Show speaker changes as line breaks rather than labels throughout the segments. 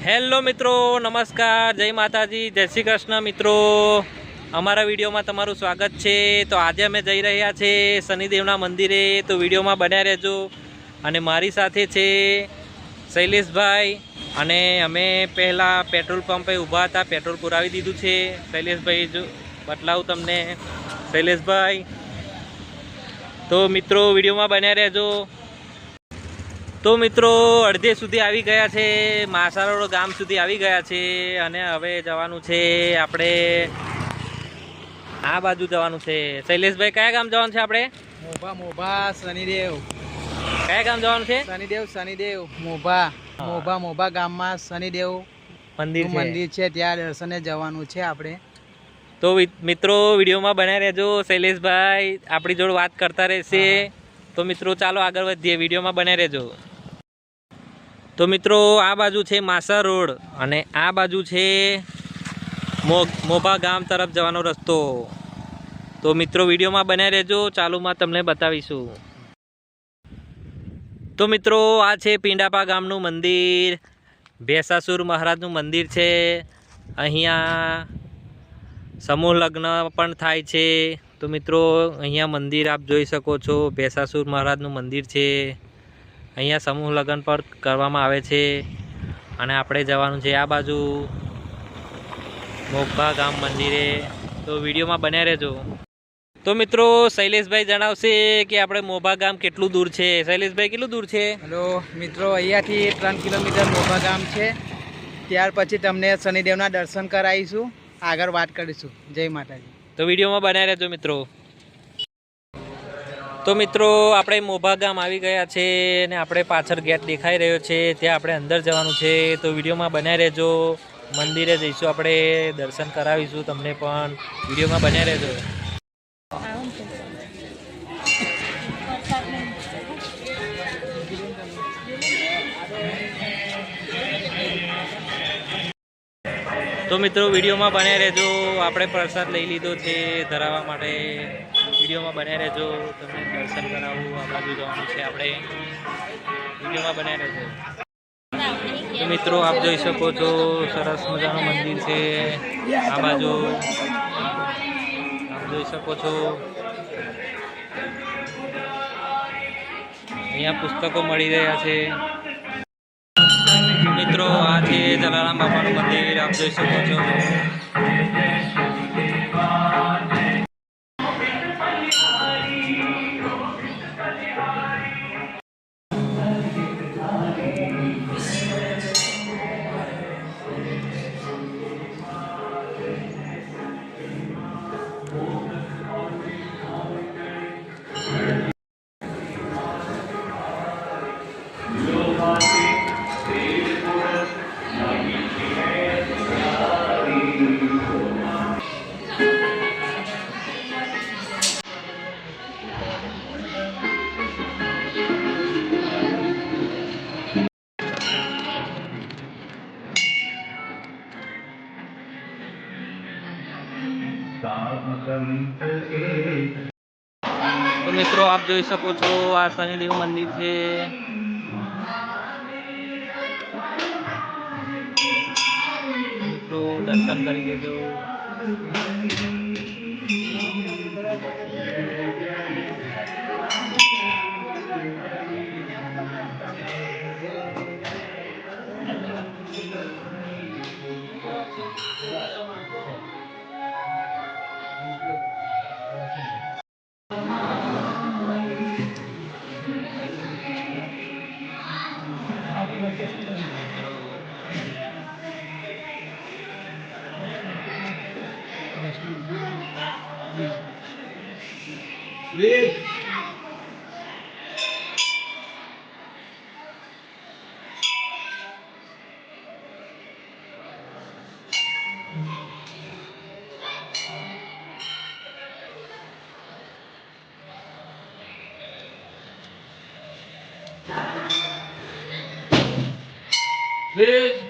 Hello મિત્રો, નમસ્કાર, જય માતાજી, જય શ્રી કૃષ્ણ મિત્રો. અમારા વિડીયોમાં તમારું સ્વાગત છે. તો આજે અમે જઈ રહ્યા છે શનિદેવના મંદિરે. તો વિડીયોમાં બન્યા રહેજો. અને મારી સાથે છે શૈલેષભાઈ. અને અમે પહેલાં પેટ્રોલ પંપે ઊભા હતા, પેટ્રોલ પુરાવી દીધું છે. શૈલેષભાઈ, જો બતલાવું તમને. શૈલેષભાઈ. તો મિત્રો, વિડીયોમાં બન્યા રહેજો. તો મિત્રો અડધે સુધી આવી ગયા છે માસારોડ ગામ સુધી આવી ગયા છે અને હવે જવાનું છે આપણે આ બાજુ જવાનું છે. શૈલેષભાઈ કયા ગામ જવાનું છે આપણે?
મોભા મોભા શનિદેવ.
કયા ગામ જવાનું છે?
શનિદેવ શનિદેવ મોભા. મોભા મોભા ગામમાં શનિદેવ
મંદિર
મંદિર છે ત્યાં દર્શને જવાનું છે આપણે.
તો મિત્રો વિડીયોમાં બન્યા રહેજો. શૈલેષભાઈ આપણી જોડે વાત કરતા રહેશે. તો મિત્રો ચાલો આગળ વધીએ. વિડીયોમાં બન્યા રહેજો. તો મિત્રો, આ બાજુ છે માસા રોડ અને આ બાજુ છે મોભા ગામ તરફ જવાનો રસ્તો. તો મિત્રો, વિડીયોમાં બન્યા રહેજો. ચાલુમાં તમને બતાવીશું. તો મિત્રો, આ છે પિંડાપા ગામનું મંદિર. ભેસાસુર મહારાજનું મંદિર છે. અહીંયા સમૂહ લગ્ન પણ થાય છે. તો મિત્રો, અહીંયા મંદિર આપ જોઈ શકો છો. ભેસાસુર મહારાજનું મંદિર છે. અહીંયા સમૂહ લગ્ન પણ કરવામાં આવે છે અને આપણે જવાનું છે આ બાજુ મોભા ગામ મંદિરે. તો વિડીયોમાં બન્યા રહેજો. તો મિત્રો શૈલેષભાઈ જણાવશે કે આપણે મોભા ગામ કેટલું દૂર છે. શૈલેષભાઈ કેટલું દૂર છે?
હલો મિત્રો અહીંયાથી ત્રણ કિલોમીટર મોભા ગામ છે. ત્યાર પછી તમને શનિદેવના દર્શન કરાવીશું. આગળ વાત કરીશું. જય માતાજી.
તો વિડીયોમાં બનાવી રહેજો મિત્રો. તો મિત્રો, આપણે મોભા ગામ આવી ગયા છે અને આપણે પાછળ ગેટ દેખાઈ રહ્યો છે. ત્યાં આપણે અંદર જવાનું છે. તો વિડીયોમાં બનાવી રહેજો. મંદિરે જઈશું આપણે. દર્શન કરાવીશું તમને પણ. વિડીયોમાં બનાવી રહેજો. તો મિત્રો, વિડીયોમાં બન્યા રહેજો. આપણે પ્રસાદ લઈ લીધો છે ધરાવવા માટે. વિડીયોમાં બને રહેજો. તમને દર્શન કરાવું આ બાજુ જવાનું છે આપણે. વિડીયોમાં બને રહેજો. મિત્રો, આપ જોઈ શકો છો, સરસ મજાનું મંદિર છે આ બાજુ. આપ જોઈ શકો છો. અહીંયા પુસ્તકો મળી રહ્યા છે. મિત્રો, આ છે જલારામ બાપાનું મંદિર, આપ જોઈ શકો છો. તો મિત્રો આપ જોઈ શકો છો આ શનિદેવ મંદિર છે. દર્શન કરી Breathe. Breathe.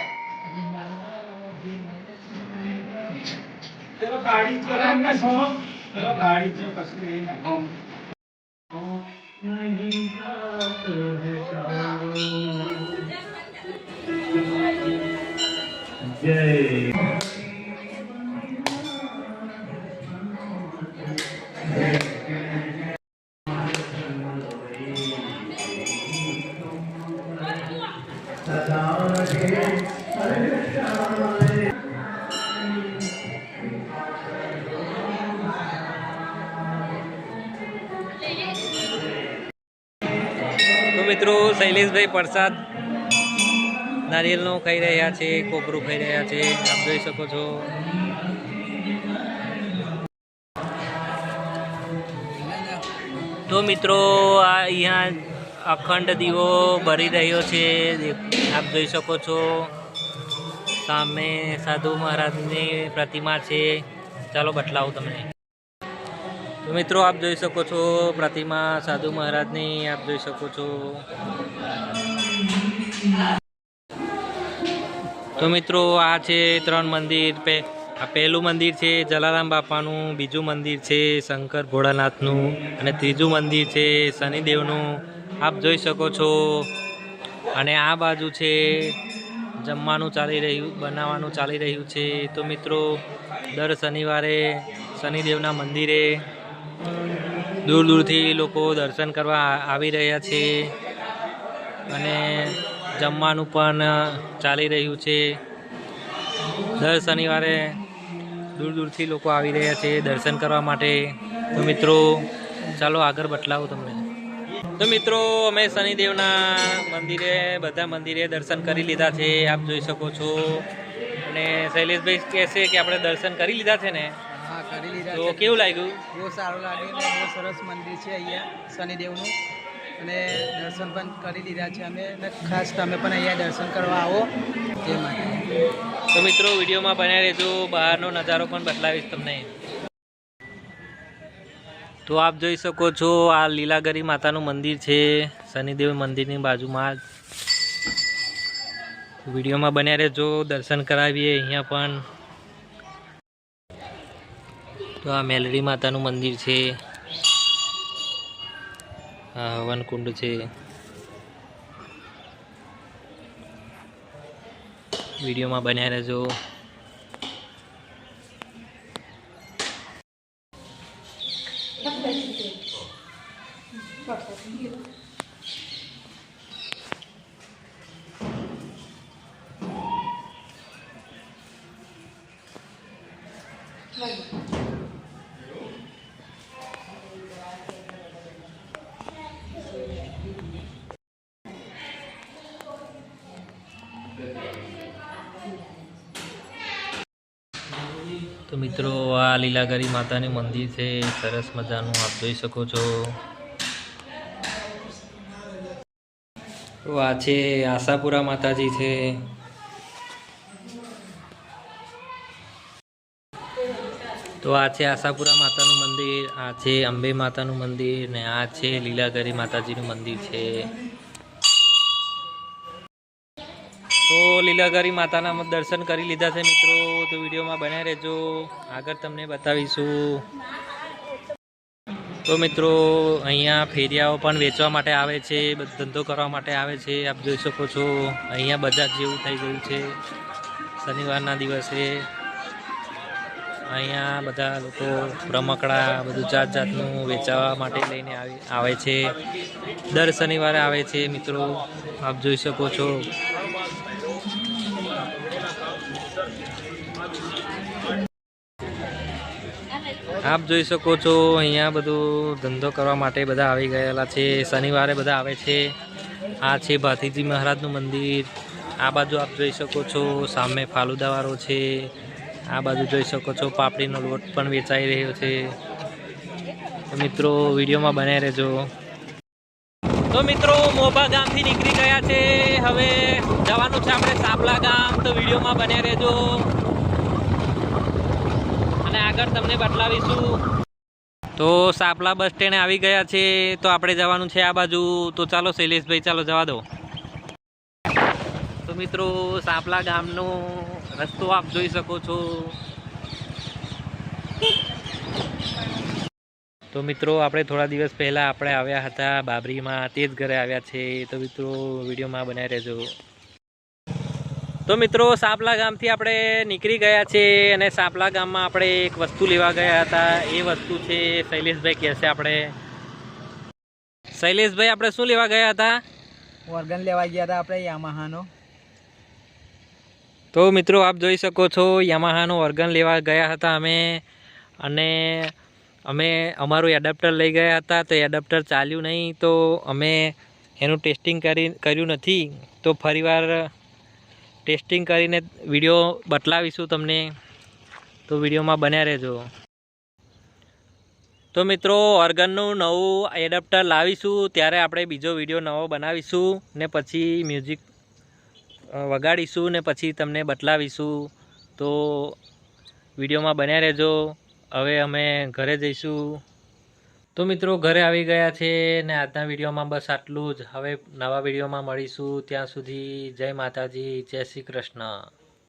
લેજો તો શૈલેષભાઈ પ્રસાદ નારિયેલનું ખાઈ રહ્યા છે, કોપરું ખાઈ રહ્યા છે, આપ જોઈ શકો છો. તો મિત્રો, આ અહીંયા અખંડ દીવો ભરી રહ્યો છે, આપ જોઈ શકો છો. સામે સાધુ મહારાજની પ્રતિમા છે. ચાલો બટલાવું તમને. મિત્રો, આપ જોઈ શકો છો પ્રતિમા સાધુ મહારાજની, આપ જોઈ શકો છો. તો મિત્રો, આ છે ત્રણ મંદિર. પે, આ પહેલું મંદિર છે જલારામ બાપાનું, બીજું મંદિર છે શંકર ભોળાનાથનું અને ત્રીજું મંદિર છે શનિદેવનું. આપ જોઈ શકો છો. અને આ બાજુ છે જમવાનું ચાલી રહ્યું, બનાવવાનું ચાલી રહ્યું છે. તો મિત્રો, દર શનિવારે શનિદેવના મંદિરે દૂર દૂરથી લોકો દર્શન કરવા આવી રહ્યા છે અને જમવાનું પણ ચાલી રહ્યું છે. દર શનિવારે દૂર દૂરથી લોકો આવી રહ્યા છે દર્શન કરવા માટે. તો મિત્રો, ચાલો આગળ બતલાવું તમને. તો મિત્રો, અમે શનિદેવના મંદિરે, બધા મંદિરે દર્શન કરી લીધા છે. આપ જોઈ શકો છો. અને શૈલેષભાઈ કહેશે કે આપણે દર્શન કરી લીધા છે ને?
કરી લીધા
તો કેવું લાગ્યું?
બહુ સારું લાગ્યું બહુ સરસ મંદિર છે અહીંયા શનિદેવનું. અને દર્શન પણ કરી લીધા છે અમે. અને ખાસ તમે પણ અહીંયા દર્શન કરવા આવો. તે માટે
તો મિત્રો વિડીયોમાં બન્યા રહેજો. બહારનો નજારો પણ બદલાવીશ તમને. તો આપ જોઈ શકો છો આ લીલાગરી માતાનું મંદિર છે. શનિદેવ મંદિરની બાજુમાં જ. વિડીયોમાં બન્યા રહેજો. દર્શન કરાવીએ અહીંયા પણ. તો આ મેલડી માતાનું મંદિર છે. આ હવનકુંડ છે. વિડીયોમાં બન્યા રહેજો. તો મિત્રો, આ લીલાગરી માતાનું મંદિર છે. સરસ મજાનું આપ જોઈ શકો છો. તો આ છે આશાપુરા માતાજી છે. તો આ છે આશાપુરા માતાનું મંદિર, આ છે અંબે માતાનું મંદિર ને આ છે લીલાગરી માતાજીનું મંદિર છે તો લીલાગરી માતાના દર્શન કરી લીધા છે મિત્રો. તો વિડીયોમાં બનાવી રહેજો. આગળ તમને બતાવીશું. તો મિત્રો, અહીંયા ફેરિયાઓ પણ વેચવા માટે આવે છે ધંધો કરવા માટે આવે છે. આપ જોઈ શકો છો, અહીંયા બજાર જેવું થઈ ગયું છે. શનિવારના દિવસે અહીંયા બધા લોકો રમકડા, બધું જાત જાતનું વેચાવા માટે લઈને આવે છે. દર શનિવારે આવે છે, મિત્રો. આપ જોઈ શકો છો. આપ જોઈ શકો છો, અહીંયા બધું ધંધો કરવા માટે બધા આવી ગયેલા છે, શનિવારે બધા આવે છે. આ છે ભાતીજી મહારાજનું મંદિર. આ બાજુ આપ જોઈ શકો છો, સામે ફાલુદાવાળો છે. આ બાજુ જોઈ શકો છો, પાપડીનો લોટ પણ વેચાઈ રહ્યો છે. મિત્રો, વિડીયોમાં બને રહેજો. તો મિત્રો, મોભા ગામથી નીકળી ગયા છે. હવે જવાનું છે આપણે સાપલા ગામ. તો વિડીયોમાં બન્યા રહેજો. આગળ તમને બતલાવીશું તો સાપલા બસ સ્ટેન્ડ આવી ગયા છે, તો આપણે જવાનું છે આ બાજુ. તો ચાલો શૈલેષભાઈ, ચાલો જવા દો. તો મિત્રો, સાપલા ગામનો રસ્તો આપ જોઈ શકો છો. તો મિત્રો, આપણે થોડા દિવસ પહેલાં આપણે આવ્યા હતા બાબરીમાં, તે જ ઘરે આવ્યા છે. તો મિત્રો, વિડીયોમાં બનાવી રહેજો. તો મિત્રો સાપલા ગામથી આપણે નીકળી ગયા છે અને સાપલા ગામમાં આપણે એક વસ્તુ લેવા ગયા હતા. એ વસ્તુ છે શૈલેષભાઈ કહે છે આપણે. શૈલેષભાઈ આપણે શું લેવા ગયા હતા?
ઓર્ગન લેવા ગયા હતા આપણે યામાહાનો.
તો મિત્રો આપ જોઈ શકો છો યામાહાનું ઓર્ગન લેવા ગયા હતા અમે. અને અમે અમારું એડપ્ટર લઈ ગયા હતા તો એડેપ્ટર ચાલ્યું નહીં. તો અમે એનું ટેસ્ટિંગ કરી કર્યું નથી. તો ફરીવાર ટેસ્ટિંગ કરીને વીડિયો બતલાવીશું તમને. તો વિડીયોમાં બન્યા રહેજો. તો મિત્રો, ઓર્ગનનું નવું એડપ્ટર લાવીશું. ત્યારે આપણે બીજો વીડિયો નવો બનાવીશું ને પછી મ્યુઝિક વગાડીશું ને પછી તમને બતલાવીશું તો વિડીયોમાં બન્યા રહેજો. હવે અમે ઘરે જઈશું. તો મિત્રો ઘરે આવી ગયા છે ને આજના વિડીયોમાં બસ આટલું જ. હવે નવા વિડીયોમાં મળીશું. ત્યાં સુધી જય માતાજી, જય શ્રી કૃષ્ણ.